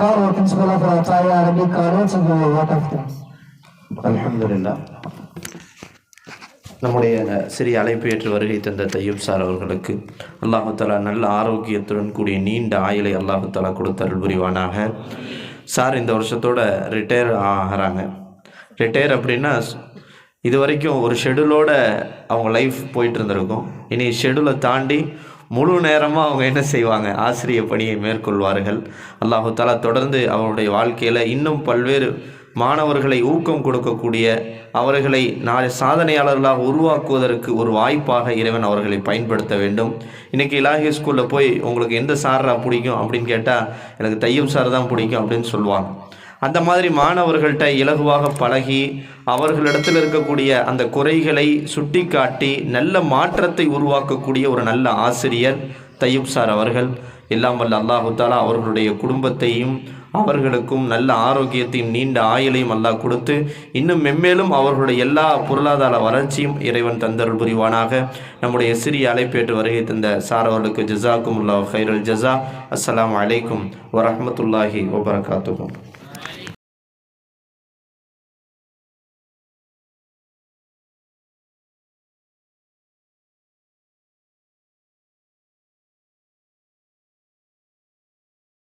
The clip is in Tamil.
Carlo, principal of Ataya Arabic College and of things? அல்ஹம்துலில்லா. நம்முடைய சிறிய அழைப்பு ஏற்று வருகை தந்த தையூப் சார் அவர்களுக்கு அல்லாஹாலா நல்ல ஆரோக்கியத்துடன் கூடிய நீண்ட ஆயுளை அல்லாஹாலா தஆலா கொடுத்து அருள் புரிவானாக. சார் இந்த வருஷத்தோட ரிட்டையர் ஆகிறாங்க. ரிட்டையர் அப்படின்னா இது வரைக்கும் ஒரு ஷெடியூலோட அவங்க லைஃப் போயிட்டு இருந்திருக்கும். இனி ஷெடியூலை தாண்டி முழு நேரமாக அவங்க என்ன செய்வாங்க? ஆசிரிய பணியை மேற்கொள்வார்கள். அல்லாஹு தாலா தொடர்ந்து அவருடைய வாழ்க்கையில் இன்னும் பல்வேறு மாணவர்களை ஊக்கம் கொடுக்கக்கூடிய அவர்களை நாளை சாதனையாளர்களாக உருவாக்குவதற்கு ஒரு வாய்ப்பாக இறைவன் அவர்களை பயன்படுத்த வேண்டும். இன்றைக்கி இலாஹி ஸ்கூலில் போய் உங்களுக்கு எந்த சாரா பிடிக்கும் அப்படின்னு கேட்டால் எனக்கு தையம் சார் தான் பிடிக்கும் அப்படின்னு சொல்லுவாங்க. அந்த மாதிரி மாணவர்கள்ட்ட இலகுவாக பழகி அவர்களிடத்தில் இருக்கக்கூடிய அந்த குறைகளை சுட்டி காட்டி நல்ல மாற்றத்தை உருவாக்கக்கூடிய ஒரு நல்ல ஆசிரியர் தையூப் சார் அவர்கள். எல்லாம் வல்ல அல்லாஹு தாலா அவர்களுடைய குடும்பத்தையும் அவர்களுக்கும் நல்ல ஆரோக்கியத்தையும் நீண்ட ஆயுளையும் அல்லாஹ் கொடுத்து இன்னும் மென்மேலும் அவர்களுடைய எல்லா பொருளாதார வளர்ச்சியும் இறைவன் தந்தருள் புரிவானாக. நம்முடைய சிறிய அழைப்பேற்று வருகை தந்த சார் அவர்களுக்கு ஜசாக்கும் உல்லா ஹைரல் ஜசா அஸ்லாம் அலைக்கும் வரமத்துல்லாஹி வபரகாத்துக்கும்